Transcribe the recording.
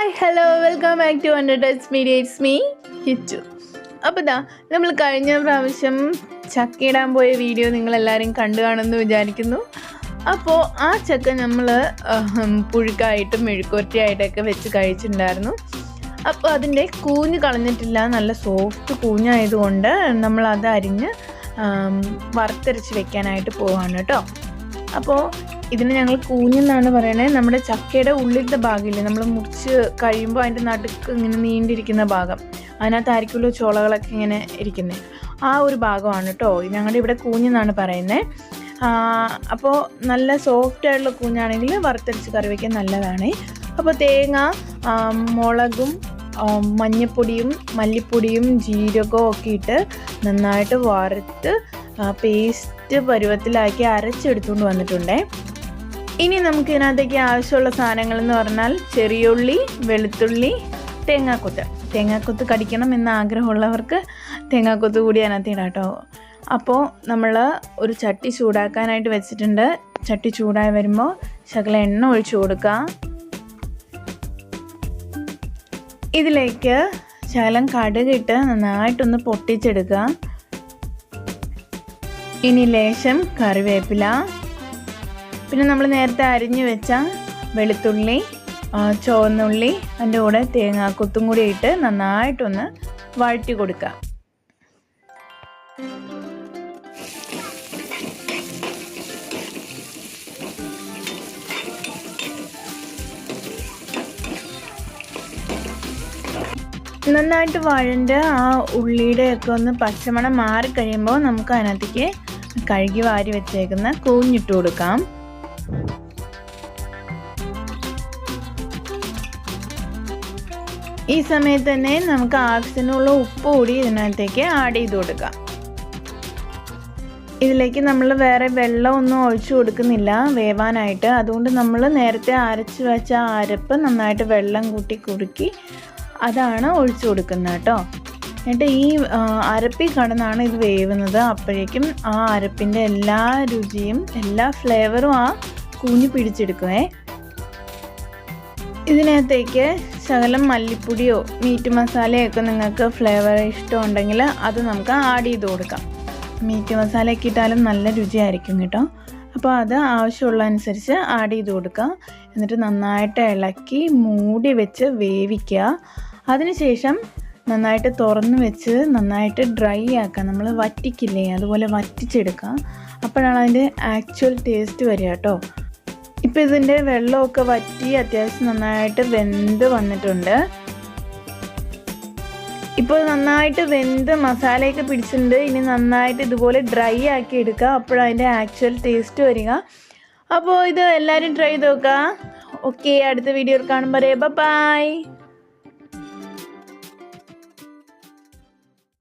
Hi hello welcome back to hundred touch media it's me Hichu അപ്പോൾ ഇതാ നമ്മൾ കഴിഞ്ഞ പ്രാവശ്യം ചക്കയിടാൻ പോയ വീഡിയോ നിങ്ങളെല്ലാവരും കണ്ടു കാണുമെന്ന് വിചാരിക്കുന്നു. അപ്പോൾ ആ ചക്ക നമ്മൾ പുഴുക്കായിട്ടും മെഴുക്കുരട്ടിയായിട്ടൊക്കെ വെച്ച് കഴിച്ചിട്ടുണ്ടായിരുന്നു. അപ്പോൾ അതിന്റെ കൂഞ്ഞ് കളഞ്ഞിട്ടില്ല നല്ല സോഫ്റ്റ് കൂഞ്ഞായതുകൊണ്ട് നമ്മൾ അത് അരിഞ്ഞ് വറുത്തരച്ച് വെക്കാനായിട്ട് പോവാണ് കേട്ടോ. അപ്പോൾ ഇതിന് ഞങ്ങൾ കൂഞ്ഞെന്നാണ് പറയണത് നമ്മുടെ ചക്കയുടെ ഉള്ളിലത്തെ ഭാഗമില്ലേ? നമ്മൾ മുറിച്ച് കഴിയുമ്പോൾ അതിന്റെ നടുക്ക് ഇങ്ങനെ നീണ്ടിരിക്കുന്ന ഭാഗം. അതിനകത്തായിരിക്കുമല്ലോ ചോളകളൊക്കെ ഇങ്ങനെ ഇരിക്കുന്നത് ആ ഒരു ഭാഗമാണ് കേട്ടോ. ഞങ്ങളുടെ ഇവിടെ കൂഞ്ഞെന്നാണ് പറയുന്നത് അപ്പോൾ നല്ല സോഫ്റ്റ് ആയിട്ടുള്ള കൂഞ്ഞാണെങ്കിൽ വറുത്തരച്ച് കറി വയ്ക്കാൻ നല്ലതാണ്. അപ്പോൾ തേങ്ങ മുളകും മഞ്ഞപ്പൊടിയും മല്ലിപ്പൊടിയും ജീരകവും ഒക്കെ ഇട്ട് നന്നായിട്ട് വറുത്ത് പേസ്റ്റ് പരുവത്തിലാക്കി അരച്ചെടുത്തുകൊണ്ട് വന്നിട്ടുണ്ടേ. ഇനി നമുക്ക് ഇതിനകത്തേക്ക് ആവശ്യമുള്ള സാധനങ്ങൾ എന്ന് പറഞ്ഞാൽ ചെറിയുള്ളി വെളുത്തുള്ളി തേങ്ങാക്കൊത്ത്. തേങ്ങാക്കൊത്ത് കടിക്കണം എന്ന് ആഗ്രഹമുള്ളവർക്ക് തേങ്ങാക്കൊത്ത് കൂടി അതിനകത്ത് ഇടാം കേട്ടോ. അപ്പോൾ നമ്മൾ ഒരു ചട്ടി ചൂടാക്കാനായിട്ട് വെച്ചിട്ടുണ്ട്. ചട്ടി ചൂടായി വരുമ്പോൾ ശകല എണ്ണ ഒഴിച്ചു കൊടുക്കുക ഇതിലേക്ക് ശകലം കടുകിട്ട് നന്നായിട്ടൊന്ന് പൊട്ടിച്ചെടുക്കുക ഇനി ലേശം കറിവേപ്പില. പിന്നെ നമ്മൾ നേരത്തെ അരിഞ്ഞു വെച്ച വെളുത്തുള്ളി ചുവന്നുള്ളി അതിന്റെ കൂടെ തേങ്ങാക്കൊത്തും കൂടി ഇട്ട് നന്നായിട്ടൊന്ന് വഴറ്റി കൊടുക്കുക നന്നായിട്ട് വഴണ്ട് ആ ഉള്ളിയുടെ ഒക്കെ ഒന്ന് പച്ചമണം മാറിക്കഴിയുമ്പോൾ നമുക്ക് അതിനകത്തേക്ക് കഴുകി വാരി വെച്ചേക്കുന്ന കൂഞ്ഞിട്ട് കൊടുക്കാം. ഈ സമയത്ത് തന്നെ നമുക്ക് ആവശ്യത്തിനുള്ള ഉപ്പ് കൂടി ഇതിനകത്തേക്ക് ആഡ് ചെയ്ത് കൊടുക്കാം. ഇതിലേക്ക് നമ്മൾ വേറെ വെള്ളമൊന്നും ഒഴിച്ചു കൊടുക്കുന്നില്ല. വേവാനായിട്ട്. അതുകൊണ്ട് നമ്മൾ നേരത്തെ അരച്ച് വെച്ച അരപ്പ് നന്നായിട്ട് വെള്ളം കൂട്ടി കുറുക്കി അതാണ് ഒഴിച്ചു കൊടുക്കുന്നത് കേട്ടോ. എന്നിട്ട് ഈ അരപ്പി അരപ്പിൽ കടന്നാണ് ഇത് വേവുന്നത്. അപ്പോഴേക്കും ആ അരപ്പിന്റെ എല്ലാ രുചിയും എല്ലാ ഫ്ലേവറും ആ കൂഞ്ഞു പിടിച്ചെടുക്കുമേ ഇതിനകത്തേക്ക് ശകലം മല്ലിപ്പൊടിയോ മീറ്റ് മസാലയൊക്കെ നിങ്ങൾക്ക് ഫ്ലേവർ ഇഷ്ടമുണ്ടെങ്കിൽ അത് നമുക്ക് ആഡ് ചെയ്ത് കൊടുക്കാം. മീറ്റ് മസാലയൊക്കെ ഇട്ടാലും നല്ല രുചിയായിരിക്കും കേട്ടോ. അപ്പോൾ അത് ആവശ്യമുള്ള അനുസരിച്ച് ആഡ് ചെയ്ത് കൊടുക്കാം എന്നിട്ട് നന്നായിട്ട് ഇളക്കി മൂടി വെച്ച് വേവിക്കുക. അതിനുശേഷം നന്നായിട്ട് തുറന്ന് വെച്ച് നന്നായിട്ട് ഡ്രൈ ആക്കുക. നമ്മൾ വറ്റിക്കില്ലേ അതുപോലെ വറ്റിച്ചെടുക്കുക. അപ്പോഴാണ് അതിന്റെ ആക്ച്വൽ ടേസ്റ്റ് വരിക കേട്ടോ. ഇപ്പം ഇതിന്റെ വെള്ളമൊക്കെ വറ്റി അത്യാവശ്യം നന്നായിട്ട് വെന്ത് വന്നിട്ടുണ്ട്. ഇപ്പോൾ നന്നായിട്ട് വെന്ത് മസാലയൊക്കെ പിടിച്ചിട്ടുണ്ട്. ഇനി നന്നായിട്ട് ഇതുപോലെ ഡ്രൈ ആക്കി എടുക്കുക. അപ്പോഴതിന്റെ ആക്ച്വൽ ടേസ്റ്റ് വരിക. അപ്പോൾ ഇത് എല്ലാവരും ട്രൈ ചെയ്ത് നോക്കുക. ഓക്കെ അടുത്ത വീഡിയോയിൽ കാണുമ്പോൾ ബൈ